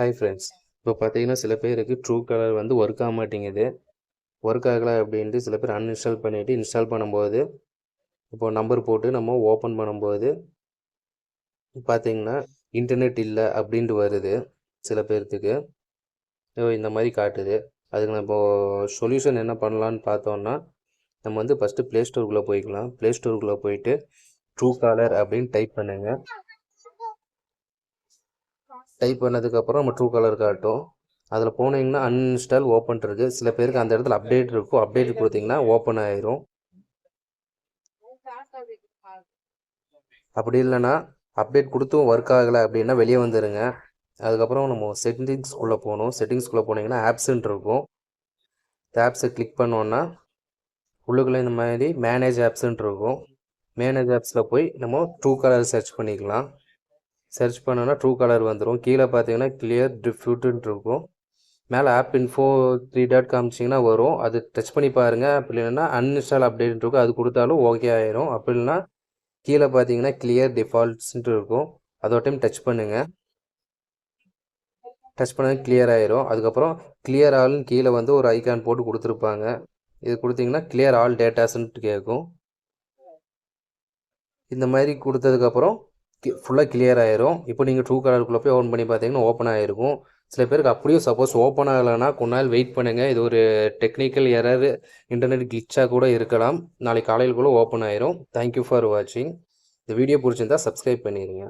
Hi friends இப்போ பார்த்தீங்கன்னா சில பேருக்கு ட்ரூ கலர் வந்து ஒர்க் ஆக மாட்டேங்குது. ஒர்க் ஆகலை அப்படின்ட்டு சில பேர் அன்இன்ஸ்டால் பண்ணிவிட்டு இன்ஸ்டால் பண்ணும்போது இப்போ நம்பர் போட்டு நம்ம ஓப்பன் பண்ணும்போது பார்த்தீங்கன்னா இன்டர்நெட் இல்லை அப்படின்ட்டு வருது சில பேர்த்துக்கு. இந்த மாதிரி காட்டுது. அதுக்கு நம்ம சொல்யூஷன் என்ன பண்ணலான்னு பார்த்தோன்னா நம்ம வந்து ஃபஸ்ட்டு ப்ளே ஸ்டோருக்குள்ளே போய்க்கலாம். ப்ளே ஸ்டோருக்குள்ளே போயிட்டு ட்ரூ காலர் அப்படின்னு டைப் பண்ணுங்கள் டைப் பண்ணதுக்கப்புறம் நம்ம ட்ரூ கலர் காட்டும். அதில் போனீங்கன்னா அன்இன்ஸ்டால் ஓப்பன் இருக்கு. சில பேருக்கு அந்த இடத்துல அப்டேட் இருக்கும். அப்டேட் கொடுத்தீங்கன்னா ஓப்பன் ஆயிரும். அப்படி இல்லைன்னா அப்டேட் கொடுத்தும் ஒர்க் ஆகலை அப்படின்னா வெளியே வந்துடுங்க அதுக்கப்புறம் நம்ம செட்டிங்ஸ்குள்ளே போகணும். செட்டிங்ஸ்குள்ளே போனீங்கன்னா ஆப்ஸுன்ட்டு இருக்கும். இந்த ஆப்ஸை கிளிக் பண்ணோன்னா உள்ளுக்குள்ளே இந்த மாதிரி மேனேஜ் ஆப்ஸுன்ட்டு இருக்கும். மேனேஜ் ஆப்ஸில் போய் நம்ம ட்ரூ கலர் சர்ச் பண்ணிக்கலாம். சர்ச் பண்ணோன்னா ட்ரூ கலர் வந்துடும் கீழே பார்த்தீங்கன்னா கிளியர் டிஃப்யூட்டுன்னு இருக்கும். மேலே ஆப் இன்ஃபோ த்ரீ டாட் காமிச்சிங்கன்னா வரும். அது டச் பண்ணி பாருங்கள் அப்படி இல்லைன்னா அன்இன்ஸ்டால் அப்டேட் இருக்கும். அது கொடுத்தாலும் ஓகே ஆயிரும். அப்படி இல்லைன்னா கீழே பார்த்தீங்கன்னா கிளியர் டிஃபால்ட்ஸ்ன்ட்டு இருக்கும். அதோட டைம் டச் பண்ணுங்கள் டச் பண்ணது கிளியர் ஆயிரும். அதுக்கப்புறம் கிளியர் ஆல்னு கீழே வந்து ஒரு ஐக்கான் போட்டு கொடுத்துருப்பாங்க. இது கொடுத்தீங்கன்னா கிளியர் ஆல் டேட்டாஸ்ன்ட்டு கேட்கும் இந்த மாதிரி கொடுத்ததுக்கப்புறம் ஃபுல்லாக கிளியர் ஆயிரும். இப்போ நீங்கள் ட்ரூ கலருக்குள்ளே போய் ஓப்பன் பண்ணி பார்த்தீங்கன்னா ஓப்பன் ஆகிருக்கும் சில பேருக்கு அப்படியே சப்போஸ் ஓப்பன் ஆகலைன்னா கொஞ்ச நாள் வெயிட் பண்ணுங்கள் இது ஒரு டெக்னிக்கல் எரர் இன்டர்நெட் கிளிச்சாக கூட இருக்கலாம். நாளைக்கு காலையில் கூட ஓப்பன் ஆயிரும். தேங்க்யூ ஃபார் வாட்சிங் இந்த வீடியோ பிடிச்சிருந்தா சப்ஸ்கிரைப் பண்ணிடுங்க